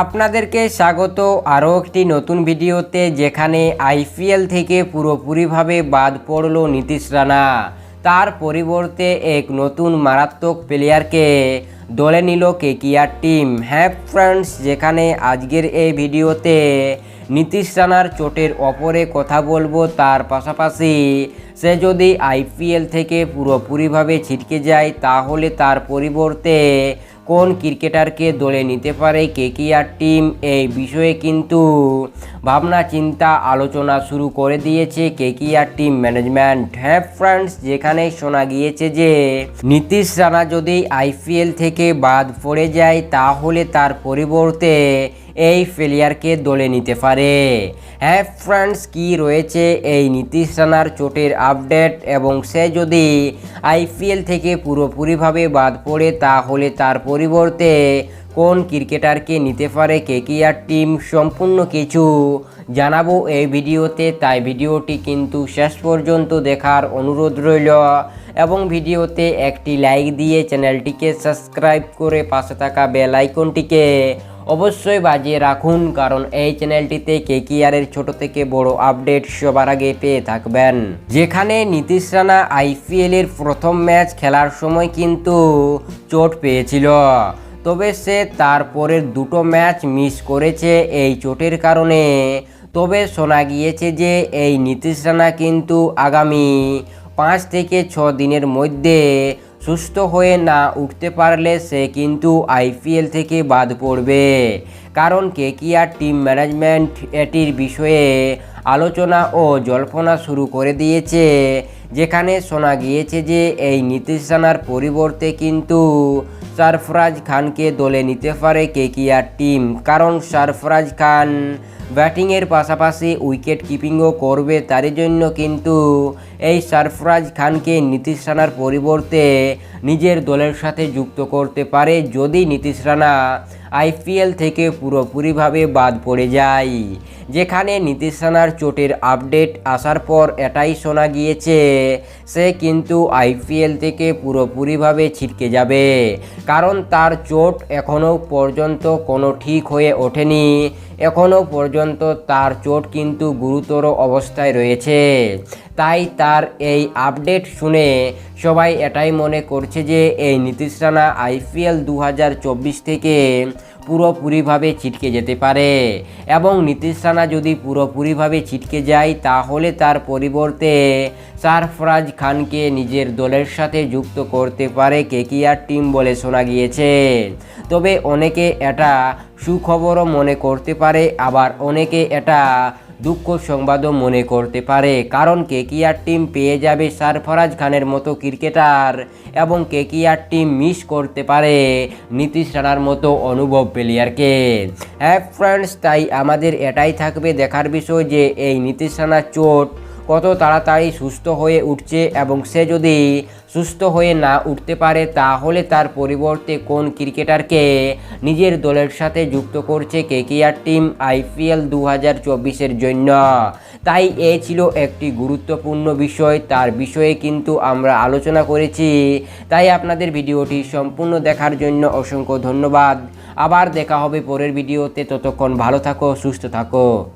আপনাদেরকে স্বাগত আরও একটি নতুন ভিডিওতে যেখানে আইপিএল থেকে পুরোপুরিভাবে বাদ পড়ল নীতিশ রানা। তার পরিবর্তে এক নতুন মারাত্মক প্লেয়ারকে দলে নিল কেকিআর টিম। হ্যাঁ ফ্রেন্ডস যেখানে আজকের এই ভিডিওতে নীতিশ রানার চোটের অপরে কথা বলব। তার পাশাপাশি সে যদি আইপিএল থেকে পুরোপুরিভাবে ছিটকে যায়, তাহলে তার পরিবর্তে কোন ক্রিকেটারকে দলে নিতে পারে কেকিআর টিম এই বিষয়ে কিন্তু ভাবনা, চিন্তা, আলোচনা শুরু করে দিয়েছে কেকিআর টিম ম্যানেজমেন্ট হ্যাঁ ফ্রেন্ডস যেখানে শোনা গিয়েছে যে, নীতিশ রানা যদি আইপিএল থেকে বাদ পড়ে যায়, তাহলে তার পরিবর্তে এই প্লেয়ারকে দলে নিতে পারে। হ্যাঁ ফ্রেন্ডস কি রয়েছে এই নীতিশ রানার চোটের আপডেট? এবং সে যদি আইপিএল থেকে পুরোপুরিভাবে বাদ পড়ে, তাহলে তার পরিবর্তে কোন ক্রিকেটারকে নিতে পারে কেকিআর টিম? সম্পূর্ণ কিছু জানাব এই ভিডিওতে। তাই ভিডিওটি কিন্তু শেষ পর্যন্ত দেখার অনুরোধ রইল। এবং ভিডিওতে একটি লাইক দিয়ে চ্যানেলটিকে সাবস্ক্রাইব করে পাশে থাকা বেল আইকনটিকে অবশ্যই বাজিয়ে রাখুন, কারণ এই চ্যানেলটিতে কেকিআরের ছোট থেকে বড় আপডেট সবার আগে পেয়ে থাকবেন। যেখানে নীতিশ রানা আইপিএলের প্রথম ম্যাচ খেলার সময় কিন্তু চোট পেয়েছিল। তবে সে তারপরের দুটো ম্যাচ মিস করেছে এই চোটের কারণে। তবে শোনা গিয়েছে যে এই নীতিশ রানা কিন্তু আগামী পাঁচ থেকে ছ দিনের মধ্যে সুস্থ হয়ে না উঠতে পারলে সে কিন্তু আইপিএল থেকে বাদ পড়বে। কারণ কেকিআর টিম ম্যানেজমেন্ট এটির বিষয়ে আলোচনা ও জল্পনা শুরু করে দিয়েছে, যেখানে শোনা গিয়েছে যে এই নীতিশ রানার পরিবর্তে কিন্তু সারফরাজ খানকে দলে নিতে পারে কেকিয়ার টিম, কারণ সারফরাজ খান ব্যাটিংয়ের পাশাপাশি উইকেট কিপিংও করবে তার জন্য কিন্তু এই সারফরাজ খানকে নীতিশ রানার পরিবর্তে নিজের দলের সাথে যুক্ত করতে পারে যদি নীতিশ রানা আইপিএল থেকে পুরোপুরিভাবে বাদ পড়ে যায়। যেখানে নীতিশ রানার চোটের আপডেট আসার পর এটাই শোনা গিয়েছে, সে কিন্তু আইপিএল থেকে পুরোপুরিভাবে ছিটকে যাবে। কারণ তার চোট এখনও পর্যন্ত কোনো ঠিক হয়ে ওঠেনি। এখনও পর্যন্ত তার চোট কিন্তু গুরুতর অবস্থায় রয়েছে। তাই তার এই আপডেট শুনে সবাই এটাই মনে করছে যে, এই নীতিশ রানা আইপিএল দু হাজার চব্বিশ থেকে পুরোপুরিভাবে ছিটকে যেতে পারে। এবং নীতিশ রানা যদি পুরোপুরিভাবে ছিটকে যায়, তাহলে তার পরিবর্তে সারফরাজ খানকে নিজের দলের সাথে যুক্ত করতে পারে কেকিআর টিম বলে শোনা গিয়েছে। তবে অনেকে এটা সুখবরও মনে করতে পারে, আবার অনেকে এটা দুঃখ সংবাদও মনে করতে পারে। কারণ কেকিআর টিম পেয়ে যাবে সারফরাজ খানের মতো ক্রিকেটার এবং কেকিআর টিম মিস করতে পারে নীতিশ রানার মতো অনুভব প্লেয়ারকে। হ্যাঁ ফ্রেন্ডস, তাই আমাদের এটাই থাকবে দেখার বিষয় যে এই নীতিশ রানার চোট কত তাড়াতাড়ি সুস্থ হয়ে উঠছে এবং সে যদি সুস্থ হয়ে না উঠতে পারে, তাহলে তার পরিবর্তে কোন ক্রিকেটারকে নিজের দলের সাথে যুক্ত করছে কেকিআর টিম আইপিএল দু হাজার চব্বিশের জন্য? তাই এ ছিল একটি গুরুত্বপূর্ণ বিষয়। তার বিষয়ে কিন্তু আমরা আলোচনা করেছি। তাই আপনাদের ভিডিওটি সম্পূর্ণ দেখার জন্য অসংখ্য ধন্যবাদ। আবার দেখা হবে পরের ভিডিওতে। ততক্ষণ ভালো থাকো, সুস্থ থাকো।